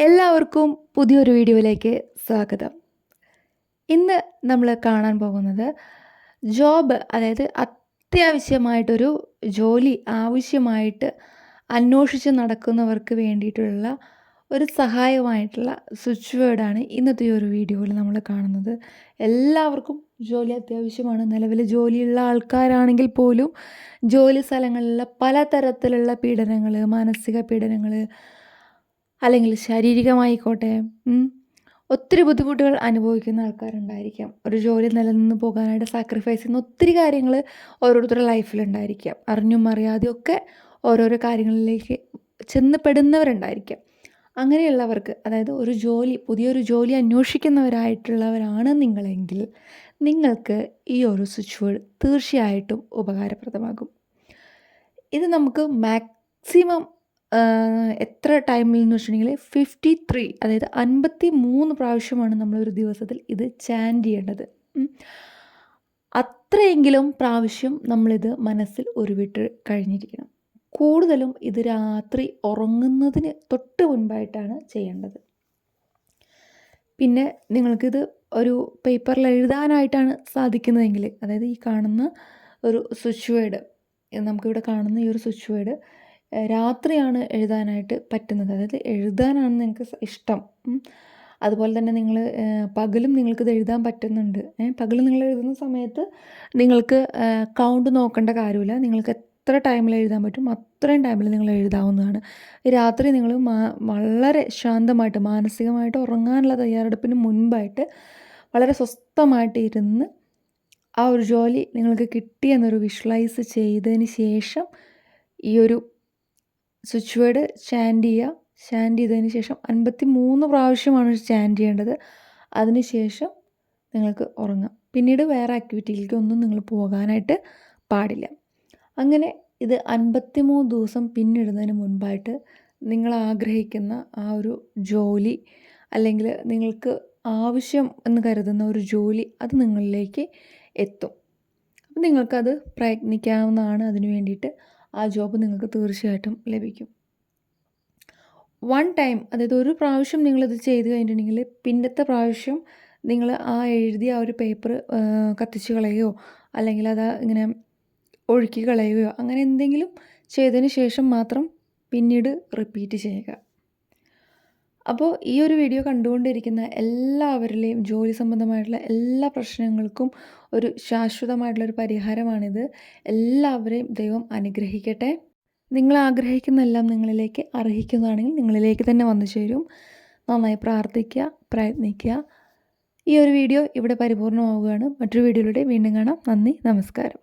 എല്ലാവർക്കും പുതിയൊരു വീഡിയോയിലേക്ക് സ്വാഗതം. ഇന്ന് നമ്മൾ കാണാൻ പോകുന്നത് ജോബ് അതായത് അത്യാവശ്യമായിട്ടൊരു ജോലി ആവശ്യമായിട്ട് അന്വേഷിച്ച് നടക്കുന്നവർക്ക് വേണ്ടിയിട്ടുള്ള ഒരു സഹായമായിട്ടുള്ള സ്വിച്ച് വേർഡാണ് ഇന്നത്തെ ഒരു വീഡിയോയിൽ നമ്മൾ കാണുന്നത്. എല്ലാവർക്കും ജോലി അത്യാവശ്യമാണ്. നിലവിൽ ജോലിയുള്ള ആൾക്കാരാണെങ്കിൽ പോലും ജോലി സ്ഥലങ്ങളിലുള്ള പലതരത്തിലുള്ള പീഡനങ്ങൾ മാനസിക പീഡനങ്ങൾ അല്ലെങ്കിൽ ശാരീരികമായിക്കോട്ടെ ഒത്തിരി ബുദ്ധിമുട്ടുകൾ അനുഭവിക്കുന്ന ആൾക്കാരുണ്ടായിരിക്കാം. ഒരു ജോലി നിലനിന്ന് പോകാനായിട്ട് സാക്രിഫൈസ് ചെയ്യുന്ന ഒത്തിരി കാര്യങ്ങൾ ഓരോരുത്തരുടെ ലൈഫിലുണ്ടായിരിക്കാം അറിഞ്ഞും അറിയാതെയും ഒക്കെ ഓരോരോ കാര്യങ്ങളിലേക്ക് ചെന്ന് പെടുന്നവരുണ്ടായിരിക്കാം അങ്ങനെയുള്ളവർക്ക് അതായത് ഒരു ജോലി പുതിയൊരു ജോലി അന്വേഷിക്കുന്നവരായിട്ടുള്ളവരാണ് നിങ്ങളെങ്കിൽ നിങ്ങൾക്ക് ഈ ഒരു സ്വിച്ച് വേർഡ് തീർച്ചയായിട്ടും ഉപകാരപ്രദമാകും. ഇത് നമുക്ക് മാക്സിമം എത്ര ടൈമിൽ എന്ന് വെച്ചിട്ടുണ്ടെങ്കിൽ ഫിഫ്റ്റി ത്രീ അതായത് അൻപത്തി മൂന്ന് പ്രാവശ്യമാണ് നമ്മളൊരു ദിവസത്തിൽ ഇത് ചാൻഡ് ചെയ്യേണ്ടത്. അത്രയെങ്കിലും പ്രാവശ്യം നമ്മളിത് മനസ്സിൽ ഉരുവിട്ട് കഴിഞ്ഞിരിക്കണം. കൂടുതലും ഇത് രാത്രി ഉറങ്ങുന്നതിന് തൊട്ട് മുൻപായിട്ടാണ് ചെയ്യേണ്ടത്. പിന്നെ നിങ്ങൾക്കിത് ഒരു പേപ്പറിൽ എഴുതാനായിട്ടാണ് സാധിക്കുന്നതെങ്കിൽ അതായത് ഈ കാണുന്ന ഒരു സ്വിച്ച് വേർഡ് നമുക്കിവിടെ കാണുന്ന ഈ ഒരു സ്വിച്ച് വേർഡ് രാത്രിയാണ് എഴുതാനായിട്ട് പറ്റുന്നത്. അതായത് എഴുതാനാണ് നിങ്ങൾക്ക് ഇഷ്ടം. അതുപോലെ തന്നെ നിങ്ങൾ പകലും നിങ്ങൾക്കിത് എഴുതാൻ പറ്റുന്നുണ്ട്. പകൽ നിങ്ങൾ എഴുതുന്ന സമയത്ത് നിങ്ങൾക്ക് കൗണ്ട് നോക്കേണ്ട കാര്യമില്ല. നിങ്ങൾക്ക് എത്ര ടൈമിൽ എഴുതാൻ പറ്റും അത്രയും ടൈമിൽ നിങ്ങൾ എഴുതാവുന്നതാണ്. രാത്രി നിങ്ങൾ വളരെ ശാന്തമായിട്ട് മാനസികമായിട്ട് ഉറങ്ങാനുള്ള തയ്യാറെടുപ്പിന് മുൻപായിട്ട് വളരെ സ്വസ്ഥമായിട്ട് ഇരുന്ന് ആ ഒരു ജോലി നിങ്ങൾക്ക് കിട്ടിയെന്നൊരു വിഷ്വലൈസ് ചെയ്തതിന് ശേഷം ഈ ഒരു സ്വിച്ച് വേർഡ് ചാൻഡ് ചെയ്യുക ചാൻഡ് ചെയ്തതിന് ശേഷം അൻപത്തി മൂന്ന് പ്രാവശ്യമാണ് ചാൻഡ് ചെയ്യേണ്ടത്. അതിന് ശേഷം നിങ്ങൾക്ക് ഉറങ്ങാം. പിന്നീട് വേറെ ആക്ടിവിറ്റിയിലേക്ക് ഒന്നും നിങ്ങൾ പോകാനായിട്ട് പാടില്ല. അങ്ങനെ ഇത് അൻപത്തി മൂന്ന് ദിവസം പിന്നിടുന്നതിന് മുൻപായിട്ട് നിങ്ങൾ ആഗ്രഹിക്കുന്ന ആ ഒരു ജോലി അല്ലെങ്കിൽ നിങ്ങൾക്ക് ആവശ്യം എന്ന് കരുതുന്ന ഒരു ജോലി അത് നിങ്ങളിലേക്ക് എത്തും. അപ്പം നിങ്ങൾക്കത് പ്രയത്നിക്കാവുന്നതാണ് അതിന് വേണ്ടിയിട്ട്. ആ ജോബ് നിങ്ങൾക്ക് തീർച്ചയായിട്ടും ലഭിക്കും. വൺ ടൈം അതായത് ഒരു പ്രാവശ്യം നിങ്ങളിത് ചെയ്ത് കഴിഞ്ഞിട്ടുണ്ടെങ്കിൽ പിന്നത്തെ പ്രാവശ്യം നിങ്ങൾ ആ എഴുതിയ ആ ഒരു പേപ്പർ കത്തിച്ച് കളയുകയോ അല്ലെങ്കിൽ അത് ഇങ്ങനെ ഒഴുക്കി കളയുകയോ അങ്ങനെ എന്തെങ്കിലും ചെയ്തതിന് ശേഷം മാത്രം പിന്നീട് റിപ്പീറ്റ് ചെയ്യുക. അപ്പോൾ ഈ ഒരു വീഡിയോ കണ്ടുകൊണ്ടിരിക്കുന്ന എല്ലാവരിലെയും ജോലി സംബന്ധമായിട്ടുള്ള എല്ലാ പ്രശ്നങ്ങൾക്കും ഒരു ശാശ്വതമായിട്ടുള്ള ഒരു പരിഹാരമാണിത്. എല്ലാവരെയും ദൈവം അനുഗ്രഹിക്കട്ടെ. നിങ്ങൾ ആഗ്രഹിക്കുന്ന എല്ലാം നിങ്ങളിലേക്ക് അർഹിക്കുന്നതാണെങ്കിൽ നിങ്ങളിലേക്ക് തന്നെ വന്നു ചേരും. നന്നായി പ്രാർത്ഥിക്കുക പ്രയത്നിക്കുക. ഈ ഒരു വീഡിയോ ഇവിടെ പരിപൂർണമാവുകയാണ്. മറ്റൊരു വീഡിയോയിലൂടെ വീണ്ടും കാണാം. നന്ദി നമസ്കാരം.